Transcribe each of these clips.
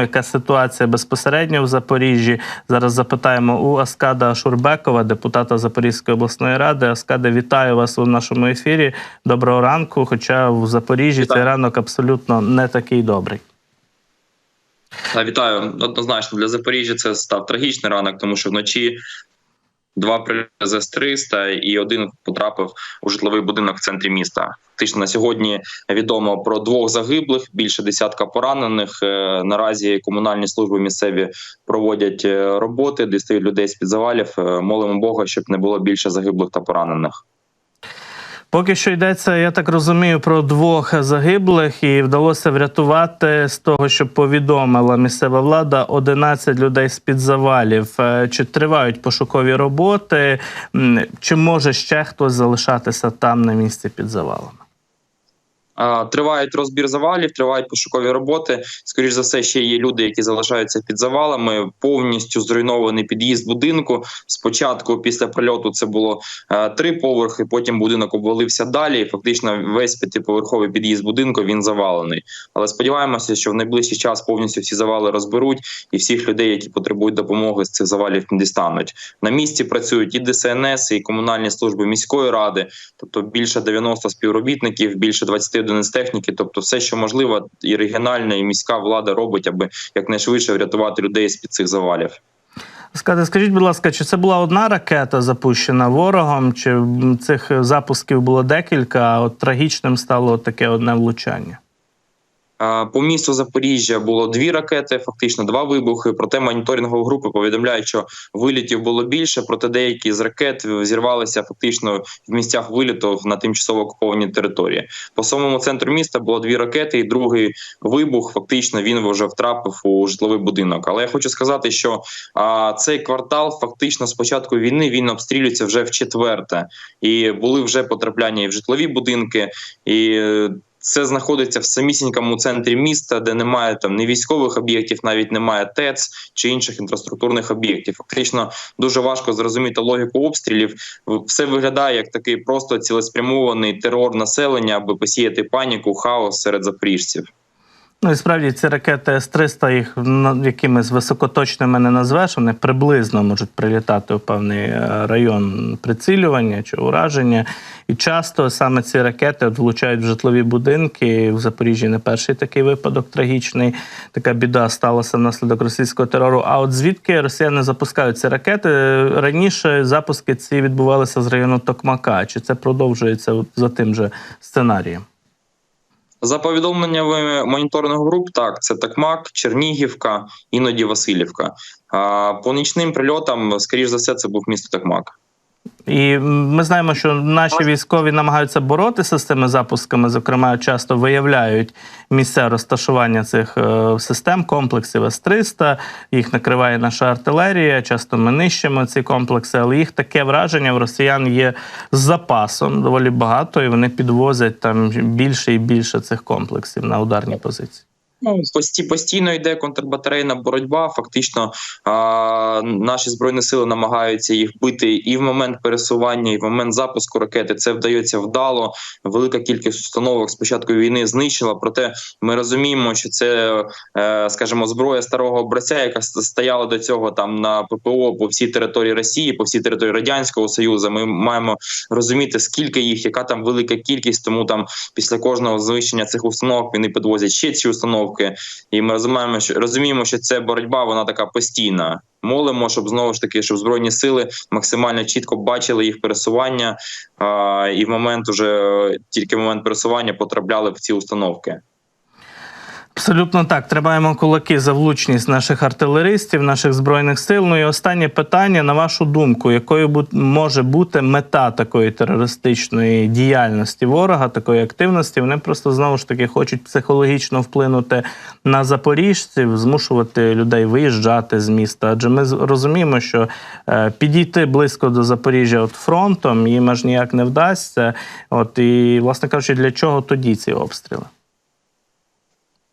Яка ситуація безпосередньо в Запоріжжі? Зараз запитаємо у Аскада Шурбекова, депутата Запорізької обласної ради. Аскаде, вітаю вас у нашому ефірі. Доброго ранку. Хоча в Запоріжжі Вітаю. цей ранок абсолютно не такий добрий. Вітаю. Однозначно для Запоріжжя це став трагічний ранок, тому що вночі два прильоти з С-300 і один потрапив у житловий будинок в центрі міста. Фактично на сьогодні відомо про двох загиблих, більше десятка поранених. Е, Наразі комунальні служби місцеві проводять е, роботи, дістають людей з під завалів. Е, Молимо Бога, щоб не було більше загиблих та поранених. Поки що йдеться, я так розумію, про двох загиблих, і вдалося врятувати з того, що повідомила місцева влада 11 людей з під завалів. Е, Чи тривають пошукові роботи? Чи може ще хтось залишатися там на місці під завалами? Тривають розбір завалів, тривають пошукові роботи. Скоріш за все, ще є люди, які залишаються під завалами. Повністю зруйнований під'їзд будинку. Спочатку, після прильоту, це було е, три поверхи. Потім будинок обвалився далі. і Фактично, весь п'ятиповерховий під'їзд будинку він завалений. Але сподіваємося, що в найближчий час повністю всі завали розберуть, і всіх людей, які потребують допомоги з цих завалів, не дістануть. На місці працюють і ДСНС, і комунальні служби міської ради, тобто більше 90 співробітників, більше 20 одиниць техніки. Тобто, все, що можливо, і регіональна, і міська влада робить, аби якнайшвидше врятувати людей з під цих завалів. Скажіть, будь ласка, чи це була одна ракета запущена ворогом, чи цих запусків було декілька, а от трагічним стало таке одне влучання? По місту Запоріжжя було дві ракети, фактично два вибухи. Проте моніторингові групи повідомляють, що вилітів було більше. Проте деякі з ракет зірвалися фактично в місцях виліту на тимчасово окупованій території. По самому центру міста було дві ракети, і другий вибух фактично він вже втрапив у житловий будинок. Але я хочу сказати, що а, цей квартал фактично з початку війни він обстрілюється вже в четверте, і були вже потрапляння і в житлові будинки і. Це знаходиться в самісінькому центрі міста, де немає там ні військових об'єктів, навіть немає ТЕЦ чи інших інфраструктурних об'єктів. Фактично дуже важко зрозуміти логіку обстрілів. Все виглядає як такий просто цілеспрямований терор населення, аби посіяти паніку, хаос серед запоріжців. Ну і справді ці ракети С-300 їх на- якимись високоточними не назвеш, вони приблизно можуть прилітати у певний е, район прицілювання чи ураження. І часто саме ці ракети влучають в житлові будинки. В Запоріжжі не перший такий випадок трагічний. Така біда сталася внаслідок російського терору. А от звідки росіяни запускають ці ракети? Раніше запуски ці відбувалися з району Токмака. Чи це продовжується за тим же сценарієм? За повідомленнями моніторингових груп, так це Такмак, Чернігівка, іноді Васильівка. По нічним прильотам, скоріш за все, це був місто Такмак. І ми знаємо, що наші військові намагаються боротися з цими запусками. Зокрема, часто виявляють місця розташування цих е, систем, комплексів С-300. Їх накриває наша артилерія. Часто ми нищимо ці комплекси, але їх таке враження в росіян є з запасом доволі багато, і вони підвозять там більше і більше цих комплексів на ударні позиції. Пості, постійно йде контрбатарейна боротьба. Фактично, а, наші збройні сили намагаються їх бити і в момент пересування, і в момент запуску ракети. Це вдається вдало. Велика кількість установок з початку війни знищила. Проте ми розуміємо, що це, е, скажімо, зброя старого образця, яка стояла до цього там на ППО по всій території Росії, по всій території радянського союзу. Ми маємо розуміти, скільки їх, яка там велика кількість. Тому там після кожного знищення цих установок вони підвозять ще ці установки. І ми розуміємо, що розуміємо, що це боротьба, вона така постійна. Молимо, щоб знову ж таки, щоб збройні сили максимально чітко бачили їх пересування, а, і в момент уже тільки в момент пересування потрапляли в ці установки. Абсолютно так. Тримаємо кулаки за влучність наших артилеристів, наших збройних сил. Ну і останнє питання на вашу думку, якою може бути мета такої терористичної діяльності ворога, такої активності? Вони просто знову ж таки хочуть психологічно вплинути на запоріжців, змушувати людей виїжджати з міста. Адже ми розуміємо, що е, підійти близько до Запоріжжя от фронтом їм аж ніяк не вдасться. От і, власне кажучи, для чого тоді ці обстріли?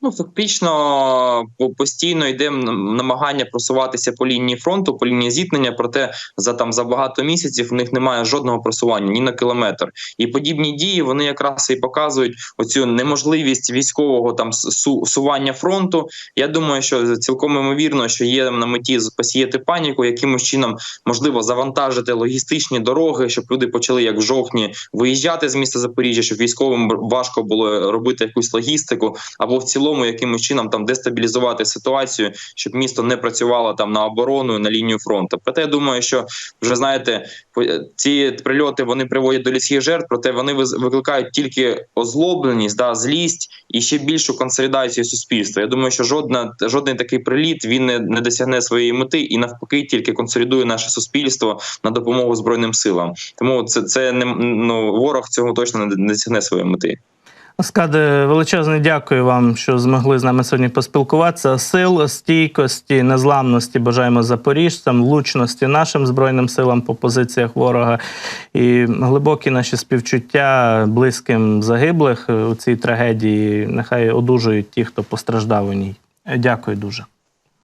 Ну, фактично по- постійно йде намагання просуватися по лінії фронту, по лінії зіткнення. Проте за там за багато місяців в них немає жодного просування ні на кілометр. І подібні дії вони якраз і показують оцю неможливість військового там су- сування фронту. Я думаю, що цілком ймовірно, що є на меті посіяти паніку, якимось чином можливо завантажити логістичні дороги, щоб люди почали як в жовтні виїжджати з міста Запоріжжя, щоб військовим важко було робити якусь логістику, або в цілому якимось чином там дестабілізувати ситуацію, щоб місто не працювало там на оборону на лінію фронту. Проте я думаю, що вже знаєте, по- ці прильоти вони приводять до людських жертв, проте вони викликають тільки озлобленість, да, злість і ще більшу консолідацію суспільства. Я думаю, що жодна жодний такий приліт він не, не досягне своєї мети і навпаки тільки консолідує наше суспільство на допомогу збройним силам. Тому це це не ну ворог цього точно не досягне своєї мети. Скаде, величезне дякую вам, що змогли з нами сьогодні поспілкуватися. Сил, стійкості, незламності бажаємо запоріжцям, влучності нашим збройним силам по позиціях ворога і глибокі наші співчуття близьким загиблих у цій трагедії. Нехай одужують ті, хто постраждав у ній. Дякую дуже.